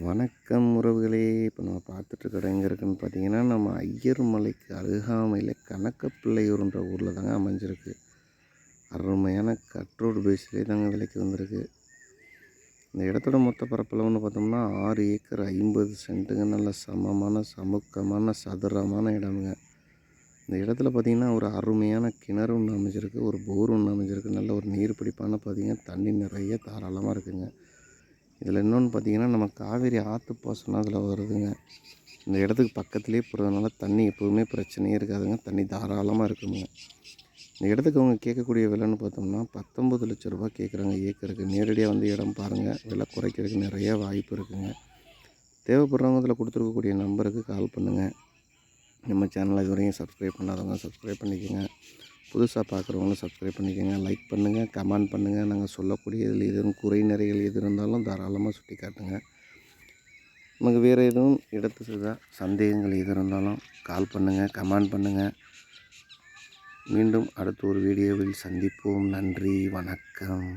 வணக்கம் உறவுகளே. இப்போ நம்ம பார்த்துட்ருக்க எங்கே இருக்குன்னு பார்த்தீங்கன்னா நம்ம ஐயர் மலைக்கு அருகாமையில் கணக்கப்பிள்ளையூர்ன்ற ஊரில் தாங்க அமைஞ்சிருக்கு. அருமையான கட்ரோடு பேஸ்லேயே தாங்க விலைக்கு வந்திருக்கு. இந்த இடத்தோட மொத்த பரப்பளவுன்னு பார்த்தோம்னா ஆறு ஏக்கர் ஐம்பது சென்ட்டுங்க. நல்ல சமமான சமுக்கமான சதுரமான இடமுங்க. இந்த இடத்துல பார்த்தீங்கன்னா ஒரு அருமையான கிணறு ஒன்று அமைஞ்சிருக்கு. ஒரு போர் ஒன்று அமைஞ்சிருக்கு. நல்ல ஒரு நீர் பிடிப்பான பார்த்தீங்கன்னா தண்ணி நிறைய தாராளமாக இருக்குங்க. இதில் இன்னொன்று பார்த்தீங்கன்னா நம்ம காவேரி ஆற்று பாசனம் அதில் வருதுங்க. இந்த இடத்துக்கு பக்கத்துலேயே போகிறதுனால தண்ணி எப்போதுமே பிரச்சனையே இருக்காதுங்க. தண்ணி தாராளமாக இருக்குங்க. இந்த இடத்துக்கு அவங்க கேட்கக்கூடிய விலைன்னு பார்த்தோம்னா பத்தொம்பது லட்ச ரூபா கேட்குறாங்க ஏக்கருக்கு. நேரடியாக வந்து இடம் பாருங்கள் விலை குறைக்கிறதுக்கு நிறைய வாய்ப்பு இருக்குங்க. தேவைப்படுறவங்க இதில் கொடுத்துருக்கக்கூடிய நம்பருக்கு கால் பண்ணுங்கள் நம்ம சேனலை இதுவரையும் சப்ஸ்கிரைப் பண்ணாதவங்க சப்ஸ்கிரைப் பண்ணிக்கோங்க. புதுசாக பார்க்குறவங்களும் சப்ஸ்கிரைப் பண்ணிக்கோங்க லைக் பண்ணுங்கள் கமெண்ட் பண்ணுங்கள் நாங்கள் சொல்லக்கூடிய இதில் எதுவும் குறை நிறைகள் எது இருந்தாலும் தாராளமாக சுட்டி காட்டுங்க. நமக்கு வேறு எதுவும் இடத்து சுதா சந்தேகங்கள் எது இருந்தாலும் கால் பண்ணுங்கள் கமெண்ட் பண்ணுங்கள் மீண்டும் அடுத்த ஒரு வீடியோவில் சந்திப்போம். நன்றி வணக்கம்.